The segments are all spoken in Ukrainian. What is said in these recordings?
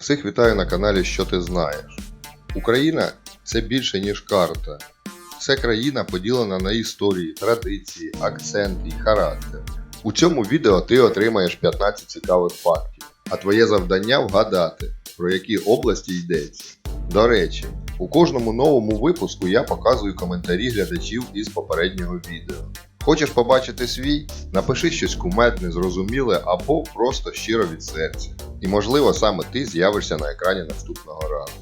Всіх вітаю на каналі Що ти знаєш. Україна це більше, ніж карта. Це країна поділена на історії, традиції, акценти і характер. У цьому відео ти отримаєш 15 цікавих фактів, а твоє завдання вгадати, про які області йдеться. До речі, у кожному новому випуску я показую коментарі глядачів із попереднього відео. Хочеш побачити свій? Напиши щось кумедне, зрозуміле або просто щиро від серця. І можливо саме ти з'явишся на екрані наступного разу.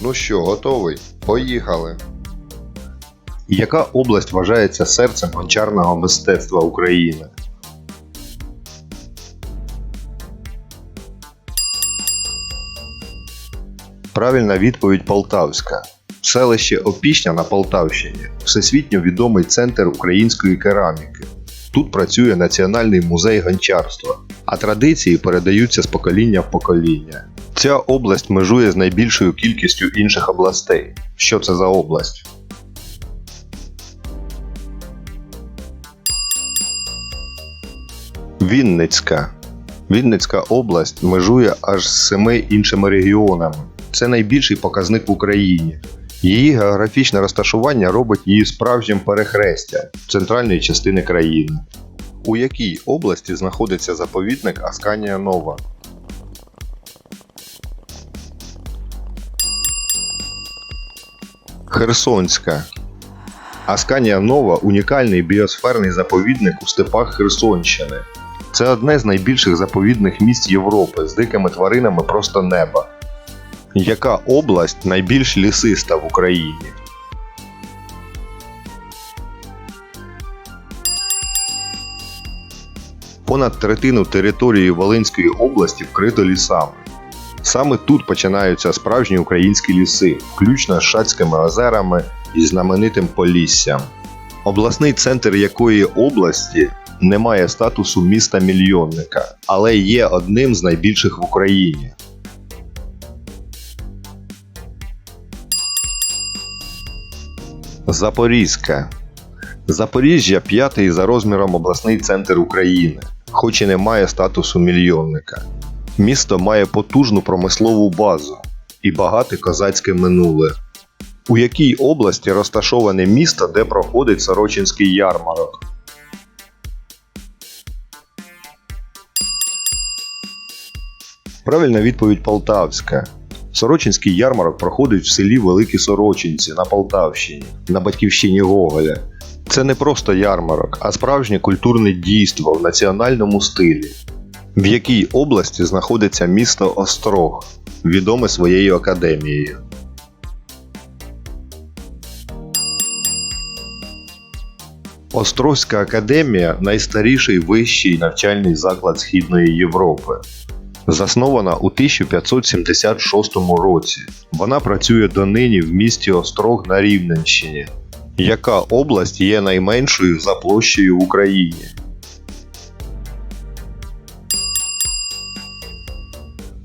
Ну що, готовий? Поїхали! Яка область вважається серцем гончарного мистецтва України? Правильна відповідь Полтавська. Селище Опішня на Полтавщині всесвітньо відомий центр української кераміки. Тут працює Національний музей гончарства, а традиції передаються з покоління в покоління. Ця область межує з найбільшою кількістю інших областей. Що це за область? Вінницька. Вінницька область межує аж з семи іншими регіонами. Це найбільший показник в Україні. Її географічне розташування робить її справжнім перехрестям центральної частини країни. У якій області знаходиться заповідник Асканія Нова? Херсонська. Асканія Нова унікальний біосферний заповідник у степах Херсонщини. Це одне з найбільших заповідних місць Європи з дикими тваринами просто неба. Яка область найбільш лісиста в Україні? Понад третину території Волинської області вкрито лісами. Саме тут починаються справжні українські ліси, включно з Шацькими озерами і знаменитим Поліссям. Обласний центр якої області не має статусу міста мільйонника, але є одним з найбільших в Україні. Запорізька. Запоріжжя п'ятий за розміром обласний центр України, хоч і не має статусу мільйонника. Місто має потужну промислову базу і багате козацьке минуле. У якій області розташоване місто, де проходить Сорочинський ярмарок? Правильна відповідь Полтавська. Сорочинський ярмарок проходить в селі Великі Сорочинці на Полтавщині, на батьківщині Гоголя. Це не просто ярмарок, а справжнє культурне дійство в національному стилі. В якій області знаходиться місто Острог, відоме своєю академією. Острозька академія найстаріший вищий навчальний заклад Східної Європи. Заснована у 1576 році. Вона працює донині в місті Острог на Рівненщині. Яка область є найменшою за площею в Україні?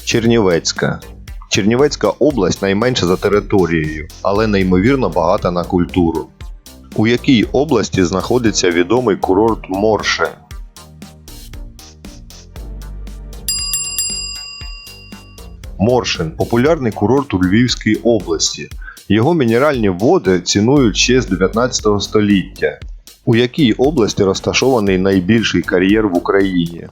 Чернівецька. Чернівецька область найменша за територією, але неймовірно багата на культуру. У якій області знаходиться відомий курорт Моршин? Моршин популярний курорт у Львівській області. Його мінеральні води цінують ще з 19 століття. У якій області розташований найбільший кар'єр в Україні?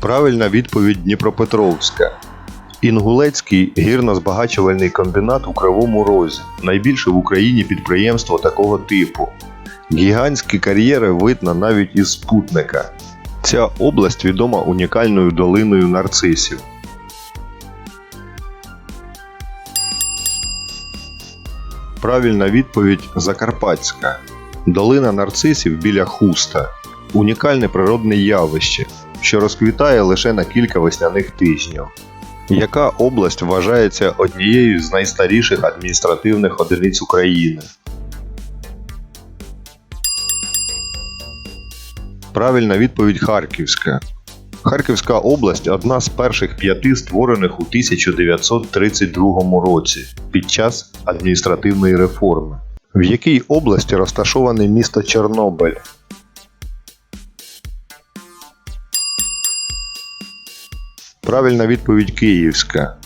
Правильна відповідь Дніпропетровська. Інгулецький гірно-збагачувальний комбінат у Кривому Розі найбільше в Україні підприємство такого типу. Гігантські кар'єри видно навіть із спутника. Ця область відома унікальною долиною нарцисів. Правильна відповідь Закарпатська. Долина нарцисів біля хуста. Унікальне природне явище, що розквітає лише на кілька весняних тижнів. Яка область вважається однією з найстаріших адміністративних одиниць України? Правильна відповідь Харківська. Харківська область одна з перших п'яти створених у 1932 році під час адміністративної реформи. В якій області розташоване місто Чорнобиль? Правильна відповідь Київська.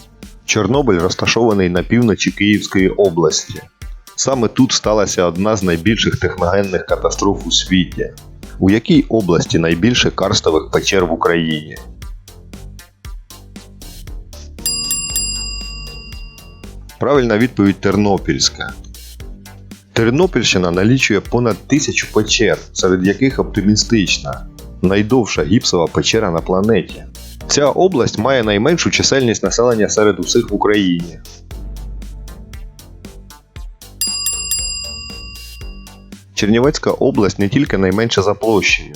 Чорнобиль розташований на півночі Київської області. Саме тут сталася одна з найбільших техногенних катастроф у світі. У якій області найбільше карстових печер в Україні? Правильна відповідь Тернопільська. Тернопільщина налічує понад тисячу печер, серед яких оптимістична, найдовша гіпсова печера на планеті. Ця область має найменшу чисельність населення серед усіх в Україні. Чернівецька область не тільки найменша за площею,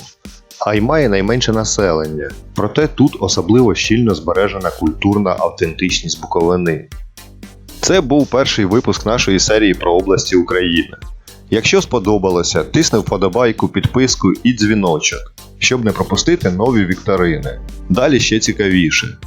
а й має найменше населення. Проте тут особливо щільно збережена культурна автентичність Буковини. Це був перший випуск нашої серії про області України. Якщо сподобалося, тисни вподобайку, підписку і дзвіночок, щоб не пропустити нові вікторини. Далі ще цікавіше.